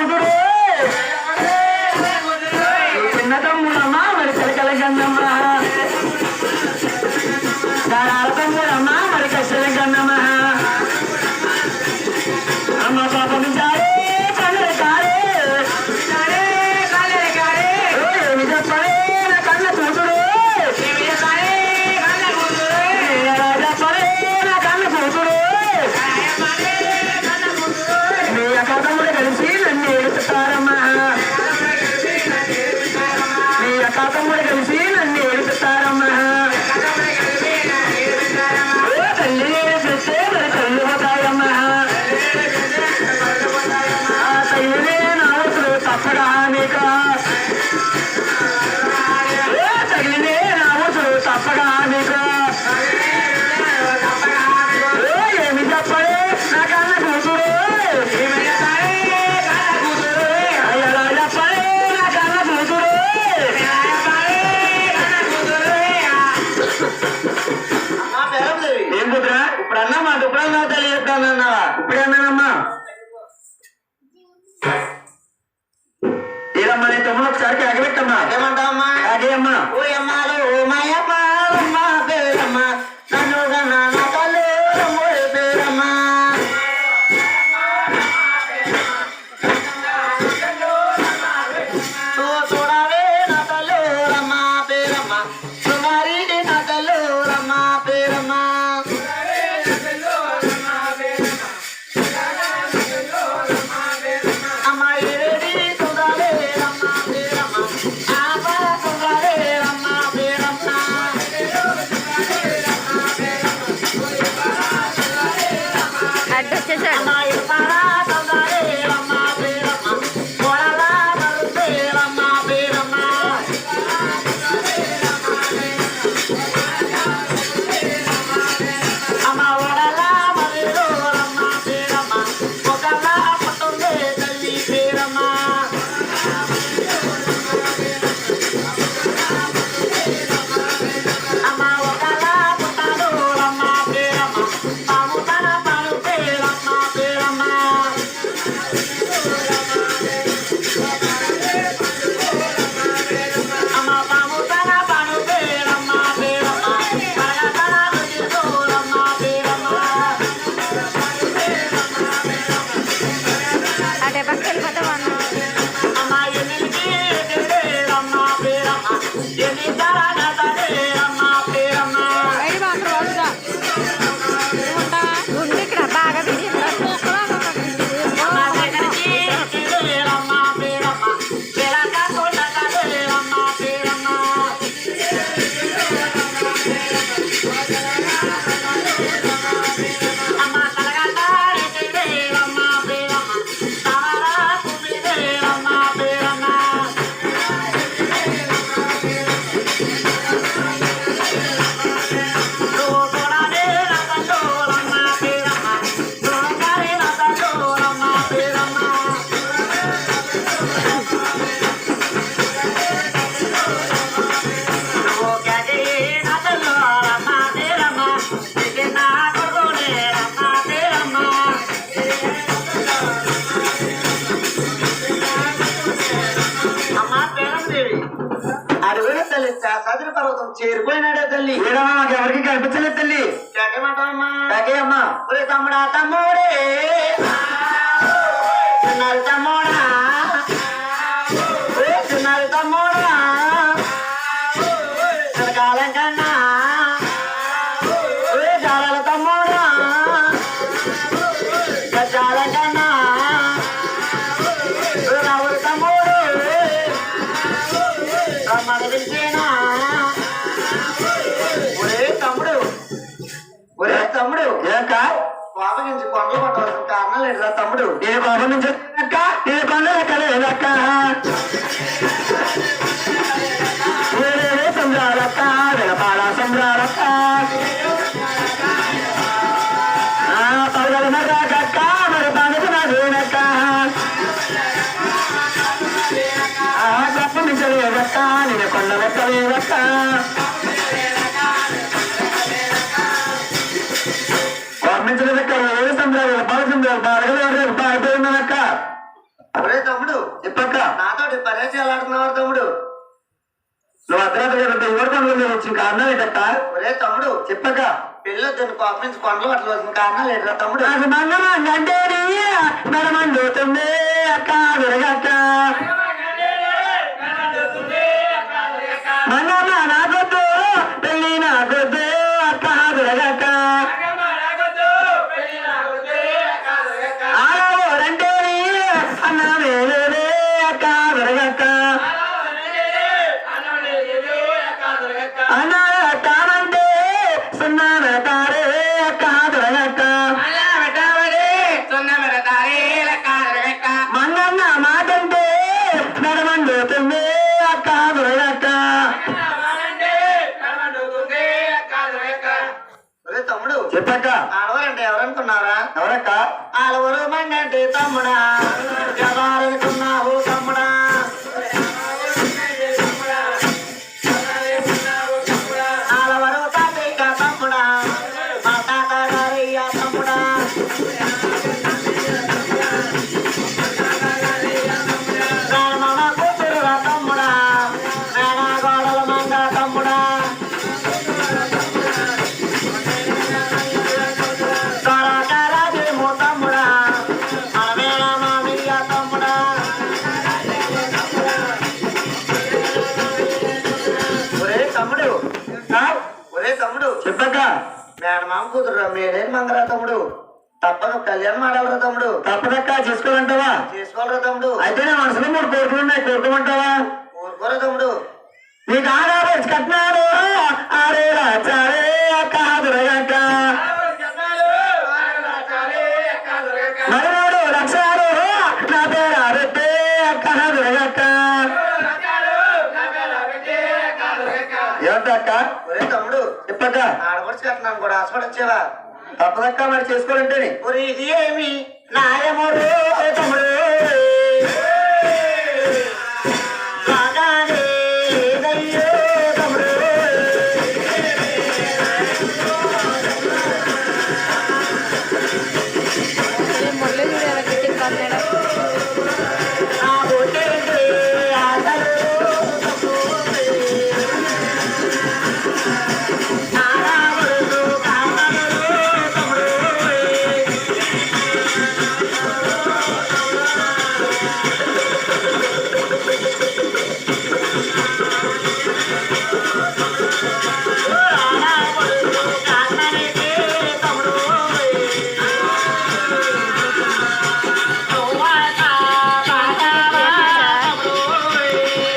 Honduras! తమ్ముడు ఒకసారి అగబెట్టమ్మా అదేమంటావమ్మా అదే అమ్మా ఓయమ్మా అడుగున తల్లి. సదురు పర్వతం చేరిపోయినాడే తల్లి. ఏడమ్మా నాకు ఎవరికి కనిపించలేదు తల్లి. జగమంటావమ్మా జగేయమ్మా ఒరే తమ్ముడా తమ్ముడే. తమ్ముడా. బాబు నుంచి కొండలు కొట్టవలసిన కారణం లేదురా తమ్ముడు. ఏ బాబు నుంచి? ఏ పండుగ లేదక్క సంబరాలక్క? వెలపాల సంబరాలక్క? పదవి కాక మరి పండుగ నాదేనక్క? కొండ పెట్టలేదక్క అడగలేదు పారిపోయిందనక్క అరే తమ్ముడు నువ్వు అర్ధరాత్రి ఎవరి పనులు వచ్చిన కారణం ఏంటక్క ఒరే తమ్ముడు చెప్పక పెళ్ళొద్దని కోపం కొండలు అట్లా వచ్చిన కారణం లేదు తమ్ముడు? మంగళం అంటే నడమండుతుంది అక్క విరగక్క. మెడమండుతుంది అక్క విరగక్క ఒరే తమ్ముడు చెప్పక్క. ఆడవారంటే ఎవరనుకున్నారా ఎవరక్క? ఆడవరు మంగంటే తమ్ముడా. ఎవరనుకున్నావు చెప్పక్క మేనమామ కూతురు మేడేని మంగరా తమ్ముడు. తప్పదు కళ్యాణం ఆడవరా తమ్ముడు. తప్పదక్క చేసుకోవాలంటావా చేసుకోవాలరా తమ్ముడు. అయితే నా మనసులో మూడు కోరికలు ఉన్నాయి కోరుకోమంటావా? ఊరుకోరా తమ్ముడు. నీకు ఆడారు కట్టినాడు ఆరే రాచారే అక్క దురగక్క మరి మూడు లక్షలు. నా పేరు ఆరెట్టే అక్క దురగక్క ఏమంటక్క ఒరే తమ్ముడు. తప్పక ఆడ కూడా చేస్తున్నాను కూడా హాస్పిటల్ వచ్చేవా తప్పదక్క మరి చేసుకోవాలంటే ఒరి ఇది ఏమి నాయమో తమ్ముడు బాగానే